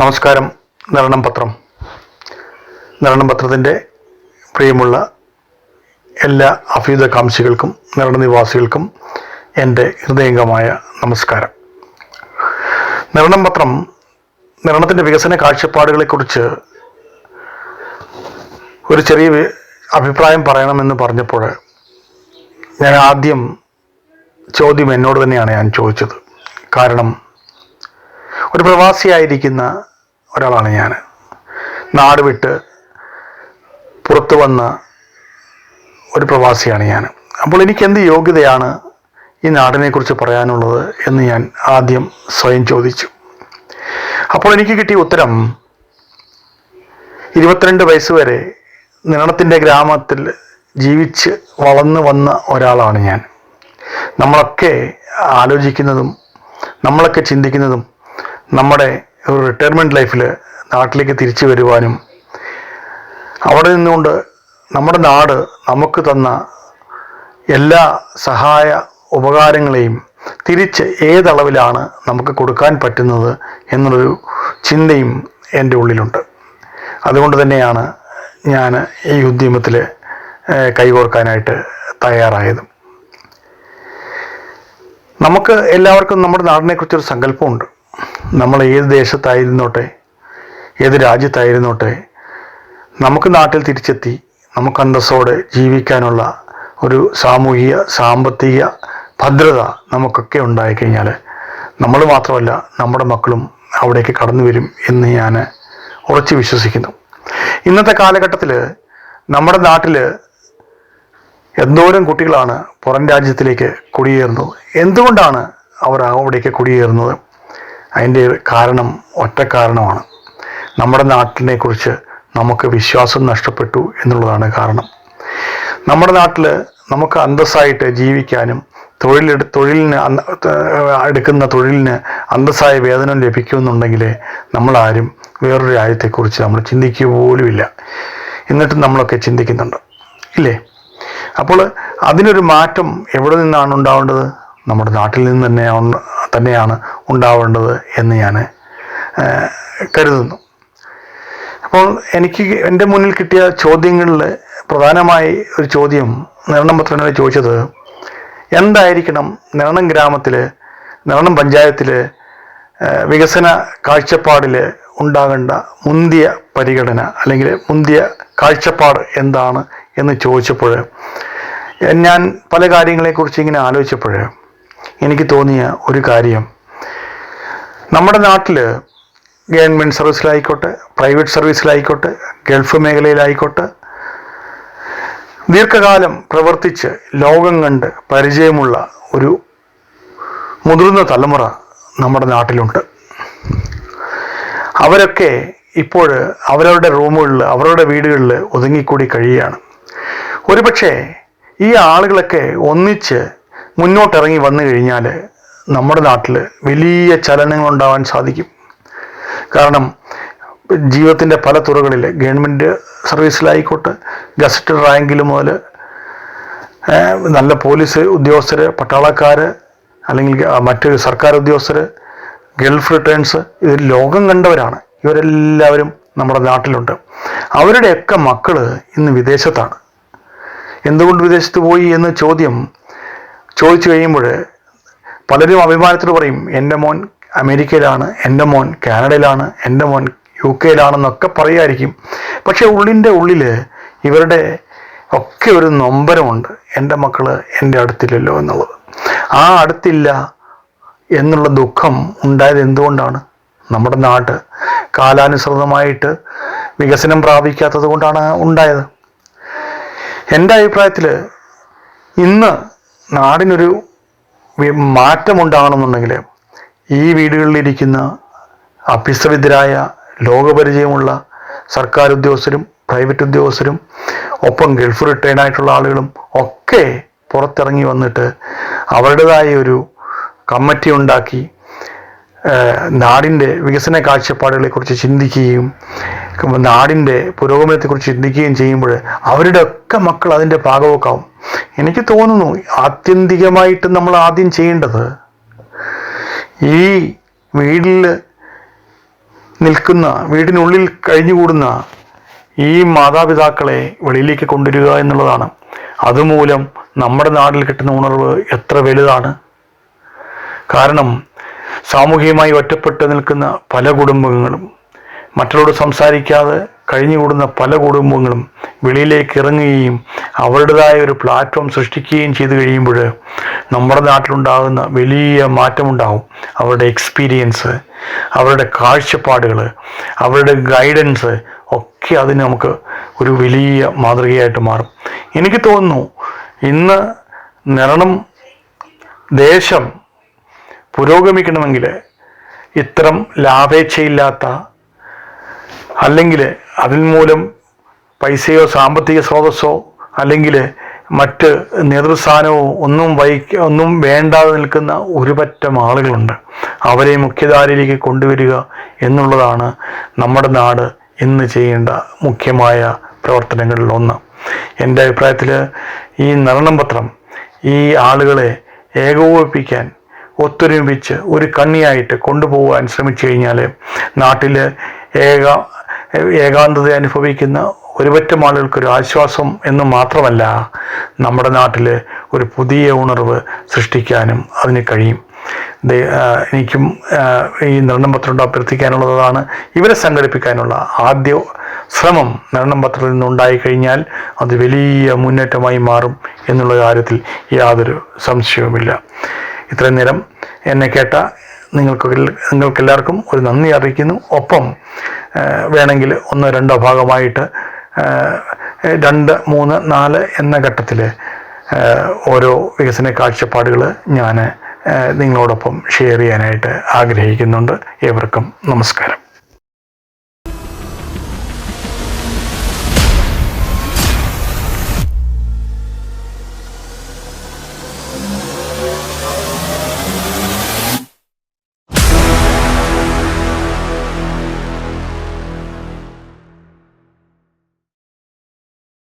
നമസ്കാരം. നരണം പത്രം. നരണം പത്രത്തിന്റെ പ്രിയമുള്ള എല്ലാ അഭ്യുതകാംക്ഷികൾക്കും നിരണനിവാസികൾക്കും എന്റെ ഹൃദയംഗമായ നമസ്കാരം. നിരണം പത്രം നിരണത്തിന്റെ വികസന കാഴ്ചപ്പാടുകളെക്കുറിച്ച് ഒരു ചെറിയ അഭിപ്രായം പറയണമെന്ന് പറഞ്ഞപ്പോൾ ഞാൻ ആദ്യം ചോദ്യം എന്നോട് തന്നെയാണ് ഞാൻ ചോദിച്ചത്. കാരണം ഒരു പ്രവാസിയായിരിക്കുന്ന ഒരാളാണ് ഞാൻ. നാട് വിട്ട് പുറത്തു വന്ന ഒരു പ്രവാസിയാണ് ഞാൻ. അപ്പോൾ എനിക്ക് എന്ത് യോഗ്യതയാണ് ഈ നാടിനെക്കുറിച്ച് പറയാനുള്ളത് എന്ന് ഞാൻ ആദ്യം സ്വയം ചോദിച്ചു. അപ്പോൾ എനിക്ക് കിട്ടിയ ഉത്തരം ഇരുപത്തിരണ്ട് വയസ്സ് വരെ നിണത്തിന്റെ ഗ്രാമത്തിൽ ജീവിച്ച് വളർന്നു വന്ന ഒരാളാണ് ഞാൻ. നമ്മളൊക്കെ ആലോചിക്കുന്നതും നമ്മളൊക്കെ ചിന്തിക്കുന്നതും നമ്മുടെ ഒരു റിട്ടയർമെന്റ് ലൈഫിൽ നാട്ടിലേക്ക് തിരിച്ചു വരുവാനും അവിടെ നിന്നുകൊണ്ട് നമ്മുടെ നാട് നമുക്ക് തന്ന എല്ലാ സഹായ ഉപകാരങ്ങളെയും തിരിച്ച് ഏതളവിലാണ് നമുക്ക് കൊടുക്കാൻ പറ്റുന്നത് എന്നൊരു ചിന്തയും എന്റെ ഉള്ളിലുണ്ട്. അതുകൊണ്ട് തന്നെയാണ് ഞാൻ ഈ ഉദ്യമത്തിൽ കൈകോർക്കാനായിട്ട് തയ്യാറായത്. നമുക്ക് എല്ലാവർക്കും നമ്മുടെ നാടിനെക്കുറിച്ചൊരു സങ്കല്പമുണ്ട്. നമ്മൾ ഏത് ദേശത്തായിരുന്നോട്ടെ ഏത് രാജ്യത്തായിരുന്നോട്ടെ നമുക്ക് നാട്ടിൽ തിരിച്ചെത്തി നമുക്ക് അന്തസ്സോടെ ജീവിക്കാനുള്ള ഒരു സാമൂഹിക സാമ്പത്തിക ഭദ്രത നമുക്കൊക്കെ ഉണ്ടായിക്കഴിഞ്ഞാൽ നമ്മൾ മാത്രമല്ല നമ്മുടെ മക്കളും അവിടേക്ക് കടന്നു വരും എന്ന് ഞാൻ ഉറച്ചു വിശ്വസിക്കുന്നു. ഇന്നത്തെ കാലഘട്ടത്തിൽ നമ്മുടെ നാട്ടിൽ എന്തോരം കുട്ടികളാണ് പുറം രാജ്യത്തിലേക്ക് കുടിയേറുന്നത്? എന്തുകൊണ്ടാണ് അവർ അവിടേക്ക് കുടിയേറുന്നത്? അതിന്റെ കാരണം ഒറ്റ കാരണമാണ്. നമ്മുടെ നാട്ടിനെ കുറിച്ച് നമുക്ക് വിശ്വാസം നഷ്ടപ്പെട്ടു എന്നുള്ളതാണ് കാരണം. നമ്മുടെ നാട്ടിൽ നമുക്ക് അന്തസ്സായിട്ട് ജീവിക്കാനും തൊഴിലെടു തൊഴിലിന് എടുക്കുന്ന തൊഴിലിന് അന്തസ്സായ വേതനം ലഭിക്കുമെന്നുണ്ടെങ്കിൽ നമ്മളാരും വേറൊരു രാജ്യത്തെക്കുറിച്ച് നമ്മൾ ചിന്തിക്കുക പോലുമില്ല. എന്നിട്ടും നമ്മളൊക്കെ ചിന്തിക്കുന്നുണ്ട്. ഇല്ലേ? അപ്പോൾ അതിനൊരു മാറ്റം എവിടെ നിന്നാണ് ഉണ്ടാവേണ്ടത്? നമ്മുടെ നാട്ടിൽ നിന്ന് തന്നെയാണ് തന്നെയാണ് ഉണ്ടാവേണ്ടത് എന്ന് ഞാൻ കരുതുന്നു. അപ്പോൾ എനിക്ക് എന്റെ മുന്നിൽ കിട്ടിയ ചോദ്യങ്ങളിൽ പ്രധാനമായി ഒരു ചോദ്യം നിരണം പത്രനോട് ചോദിച്ചത് എന്തായിരിക്കണം നിരണം ഗ്രാമത്തിൽ നിരണം പഞ്ചായത്തിൽ വികസന കാഴ്ചപ്പാടിൽ ഉണ്ടാകേണ്ട മുന്തിയ പരിഗണന അല്ലെങ്കിൽ മുന്തിയ കാഴ്ചപ്പാട് എന്താണ് എന്ന് ചോദിച്ചപ്പോൾ ഞാൻ പല കാര്യങ്ങളെക്കുറിച്ച് ഇങ്ങനെ ആലോചിച്ചപ്പോൾ എനിക്ക് തോന്നിയ ഒരു കാര്യം. നമ്മുടെ നാട്ടിൽ ഗവൺമെന്റ് സർവീസിലായിക്കോട്ടെ പ്രൈവറ്റ് സർവീസിലായിക്കോട്ടെ ഗൾഫ് മേഖലയിലായിക്കോട്ടെ ദീർഘകാലം പ്രവർത്തിച്ച് ലോകം കണ്ട് പരിചയമുള്ള ഒരു മുതിർന്ന തലമുറ നമ്മുടെ നാട്ടിലുണ്ട്. അവരൊക്കെ ഇപ്പോൾ അവരവരുടെ റൂമുകളിൽ അവരുടെ വീടുകളിൽ ഒതുങ്ങിക്കൂടി കഴിയുകയാണ്. ഒരുപക്ഷെ ഈ ആളുകളൊക്കെ ഒന്നിച്ച് മുന്നോട്ടിറങ്ങി വന്നു കഴിഞ്ഞാൽ നമ്മുടെ നാട്ടിൽ വലിയ ചലനങ്ങൾ ഉണ്ടാവാൻ സാധിക്കും. കാരണം ജീവിതത്തിന്റെ പല തുറകളിൽ ഗവൺമെന്റ് സർവീസിലായിക്കോട്ടെ ഗസറ്റഡ് റാങ്കിൽ മുതൽ നല്ല പോലീസ് ഉദ്യോഗസ്ഥർ പട്ടാളക്കാർ അല്ലെങ്കിൽ മറ്റ് സർക്കാർ ഉദ്യോഗസ്ഥർ ഗൾഫ് റിട്ടേൺസ് ഇത് ലോകം കണ്ടവരാണ്. ഇവരെല്ലാവരും നമ്മുടെ നാട്ടിലുണ്ട്. അവരുടെയൊക്കെ മക്കൾ ഇന്ന് വിദേശത്താണ്. എന്തുകൊണ്ട് വിദേശത്ത് പോയി എന്ന ചോദ്യം ചോദിച്ചു കഴിയുമ്പോൾ പലരും അഭിമാനത്തിൽ പറയും എന്റെ മോൻ അമേരിക്കയിലാണ് എന്റെ മോൻ കാനഡയിലാണ് എന്റെ മോൻ യു കെയിലാണെന്നൊക്കെ പറയുമായിരിക്കും പക്ഷെ ഉള്ളിന്റെ ഉള്ളിൽ ഇവരുടെ ഒക്കെ ഒരു നൊമ്പരമുണ്ട് എന്റെ മക്കൾ എന്റെ അടുത്തില്ലല്ലോ എന്നുള്ളത്. ആ അടുത്തില്ല എന്നുള്ള ദുഃഖം ഉണ്ടായത് എന്തുകൊണ്ടാണ്? നമ്മുടെ നാട് കാലാനുസൃതമായിട്ട് വികസനം പ്രാപിക്കാത്തത് കൊണ്ടാണ് ഉണ്ടായത്. എന്റെ അഭിപ്രായത്തിൽ ഇന്ന് നാടിനൊരു മാറ്റമുണ്ടാകണമെന്നുണ്ടെങ്കിൽ ഈ വീടുകളിലിരിക്കുന്ന അഭ്യസ്തവിദ്യരായ ലോകപരിചയമുള്ള സർക്കാർ ഉദ്യോഗസ്ഥരും പ്രൈവറ്റ് ഉദ്യോഗസ്ഥരും ഒപ്പം ഗൾഫ് റിട്ടേൺ ആയിട്ടുള്ള ആളുകളും ഒക്കെ പുറത്തിറങ്ങി വന്നിട്ട് അവരുടേതായ ഒരു കമ്മിറ്റി ഉണ്ടാക്കി നാടിന്റെ വികസന കാഴ്ചപ്പാടുകളെക്കുറിച്ച് ചിന്തിക്കുകയും നാടിന്റെ പുരോഗമനത്തെക്കുറിച്ച് ചിന്തിക്കുകയും ചെയ്യുമ്പോൾ അവരുടെ ഒക്കെ മക്കൾ അതിന്റെ ഭാഗമൊക്കാവും എനിക്ക് തോന്നുന്നു ആത്യന്തികമായിട്ട് നമ്മൾ ആദ്യം ചെയ്യേണ്ടത് ഈ വീട്ടിൽ നിൽക്കുന്ന വീടിനുള്ളിൽ കഴിഞ്ഞുകൂടുന്ന ഈ മാതാപിതാക്കളെ വെളിയിലേക്ക് കൊണ്ടുവരിക എന്നുള്ളതാണ്. അതുമൂലം നമ്മുടെ നാട്ടിൽ കിട്ടുന്ന ഉണർവ് എത്ര വലുതാണ്. കാരണം സാമൂഹികമായി ഒറ്റപ്പെട്ട് നിൽക്കുന്ന പല കുടുംബങ്ങളും മറ്റുള്ളവരോട് സംസാരിക്കാതെ കഴിഞ്ഞുകൂടുന്ന പല കുടുംബങ്ങളും വെളിയിലേക്ക് ഇറങ്ങുകയും അവരുടേതായ ഒരു പ്ലാറ്റ്ഫോം സൃഷ്ടിക്കുകയും ചെയ്തു കഴിയുമ്പോൾ നമ്മുടെ നാട്ടിലുണ്ടാകുന്ന വലിയ മാറ്റമുണ്ടാകും അവരുടെ എക്സ്പീരിയൻസ് അവരുടെ കാഴ്ചപ്പാടുകൾ അവരുടെ ഗൈഡൻസ് ഒക്കെ അതിന് നമുക്ക് ഒരു വലിയ മാതൃകയായിട്ട് മാറും. എനിക്ക് തോന്നുന്നു ഇന്ന് നിരണം ദേശം പുരോഗമിക്കണമെങ്കിൽ ഇത്തരം ലാഭേച്ഛയില്ലാത്ത അല്ലെങ്കിൽ അതിൽ മൂലം പൈസയോ സാമ്പത്തിക സ്രോതസ്സോ അല്ലെങ്കിൽ മറ്റ് നേതൃസ്ഥാനമോ ഒന്നും വഹിക്ക ഒന്നും വേണ്ടാതെ നിൽക്കുന്ന ഒരുപറ്റം ആളുകളുണ്ട്. അവരെ മുഖ്യധാരയിലേക്ക് കൊണ്ടുവരിക എന്നുള്ളതാണ് നമ്മുടെ നാട് ഇന്ന് ചെയ്യേണ്ട മുഖ്യമായ പ്രവർത്തനങ്ങളിൽ ഒന്ന്. എന്റെ അഭിപ്രായത്തിൽ ഈ നരണം പത്രം ഈ ആളുകളെ ഏകോപിപ്പിക്കാൻ ഒത്തൊരുമിച്ച് ഒരു കണ്ണിയായിട്ട് കൊണ്ടുപോകാൻ ശ്രമിച്ചു കഴിഞ്ഞാൽ നാട്ടിൽ ഏക ഏകാന്തത അനുഭവിക്കുന്ന ഒരുപറ്റം ആളുകൾക്ക് ഒരു ആശ്വാസം എന്ന് മാത്രമല്ല നമ്മുടെ നാട്ടിൽ ഒരു പുതിയ ഉണർവ് സൃഷ്ടിക്കാനും അതിന് കഴിയും. എനിക്കും ഈ നിർണം പത്രം അഭ്യർത്ഥിക്കാനുള്ളതാണ് ഇവരെ സംഘടിപ്പിക്കാനുള്ള ആദ്യ ശ്രമം നിർണം പത്രത്തിൽ നിന്നുണ്ടായി കഴിഞ്ഞാൽ അത് വലിയ മുന്നേറ്റമായി മാറും എന്നുള്ള കാര്യത്തിൽ യാതൊരു സംശയവുമില്ല. ഇത്രയും നേരം എന്നെ കേട്ട നിങ്ങൾക്ക് നിങ്ങൾക്കെല്ലാവർക്കും ഒരു നന്ദി അറിയിക്കുന്നു. ഒപ്പം വേണമെങ്കിൽ ഒന്നോ രണ്ടോ ഭാഗമായിട്ട് രണ്ട് മൂന്ന് നാല് എന്ന ഘട്ടത്തിൽ ഓരോ വികസന കാഴ്ചപ്പാടുകൾ ഞാൻ നിങ്ങളോടൊപ്പം ഷെയർ ചെയ്യാനായിട്ട് ആഗ്രഹിക്കുന്നുണ്ട്. ഏവർക്കും നമസ്കാരം.